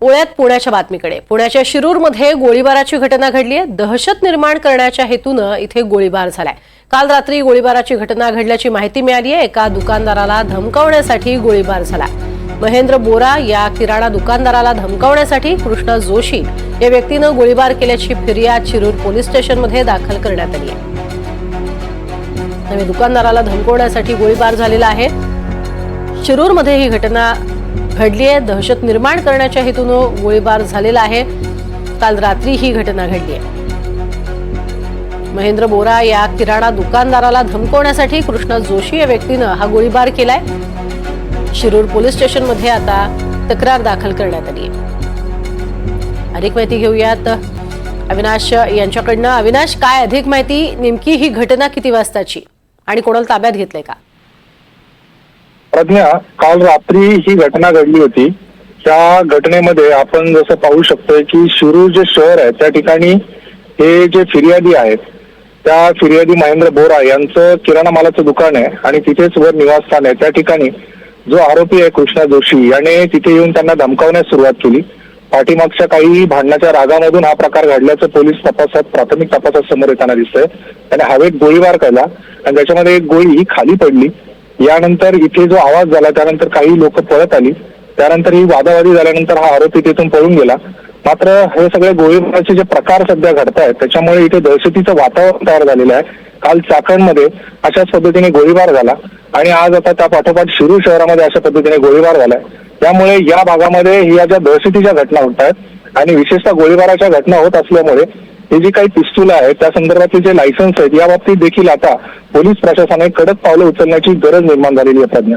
ओळ्यात पुण्याच्या बातमीकडे. पुण्याच्या शिरूरमध्ये गोळीबाराची घटना घडली आहे. दहशत निर्माण करण्याच्या हेतूनं इथे गोळीबार झालाय. काल रात्री गोळीबाराची घटना घडल्याची माहिती मिळाली आहे. एका दुकानदाराला धमकावण्यासाठी गोळीबार झाला महेंद्र बोरा या किराणा दुकानदाराला धमकावण्यासाठी कृष्णा जोशी या व्यक्तीनं गोळीबार केल्याची फिर्याद शिरूर पोलीस स्टेशनमध्ये दाखल करण्यात आली आहे. दुकानदाराला धमकवण्यासाठी गोळीबार झालेला आहे. शिरूरमध्ये ही घटना घडली आहे. दहशत निर्माण करण्याच्या हेतूनं गोळीबार झालेला आहे. काल रात्री ही घटना घडली आहे. महेंद्र बोरा या किराणा दुकानदाराला धमकवण्यासाठी कृष्णा जोशी या व्यक्तीनं हा गोळीबार केलाय. शिरूर पोलीस स्टेशनमध्ये आता तक्रार दाखल करण्यात आली आहे. अधिक माहिती घेऊयात. अविनाश यांच्याकडनं. अविनाश काय अधिक माहिती? नेमकी ही घटना किती वाजताची? आणि कोणाला ताब्यात घेतलंय का? प्रज्ञा काल रात्री ही घटना घडली होती. त्या घटनेमध्ये आपण जसं पाहू शकतोय की शिरूर जे शहर आहे त्या ठिकाणी हे जे फिर्यादी आहेत त्या फिर्यादी महेंद्र बोरा यांचं किराणा मालाचं दुकान आहे आणि तिथेच वर निवासस्थान आहे. त्या ठिकाणी जो आरोपी आहे कृष्णा जोशी याने तिथे येऊन त्यांना धमकावण्यास सुरुवात केली. पाठीमागच्या काही भांडणाच्या रागामधून हा प्रकार घडल्याचं पोलीस तपासात प्राथमिक तपासात समोर येताना दिसतंय. त्याने हवेत गोळीबार केला आणि त्याच्यामध्ये एक गोळी ही खाली पडली. यानंतर इथे जो आवाज झाला त्यानंतर काही लोक पळत आली. त्यानंतर ही वादावादी झाल्यानंतर हा आरोपी तिथून पळून गेला. मात्र हे सगळे गोळीबाराचे जे प्रकार सध्या घडत आहेत त्याच्यामुळे इथे दहशतीचं वातावरण तयार झालेलं आहे. काल चाकणमध्ये अशाच पद्धतीने गोळीबार झाला आणि आज आता त्या पाठोपाठ शिरूर शहरामध्ये अशा पद्धतीने गोळीबार झालाय. त्यामुळे या भागामध्ये या ज्या दहशतीच्या घटना होत आहेत आणि विशेषतः गोळीबाराच्या घटना होत असल्यामुळे हे जी काही पिस्तुलं आहेत त्या संदर्भातले जे लायसन्स आहेत या बाबतीत देखील आता पोलीस प्रशासनाने कडक पावलं उचलण्याची गरज निर्माण झालेली आहे प्रज्ञा.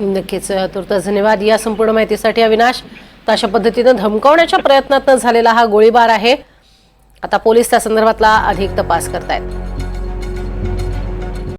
नक्कीच तुर्तास धन्यवाद. या संपूर्ण माहितीसाठी अविनाश तर अशा पद्धतीनं धमकावण्याच्या प्रयत्नातनं झालेला हा गोळीबार आहे. आता पोलीस त्या संदर्भातला अधिक तपास करतायत.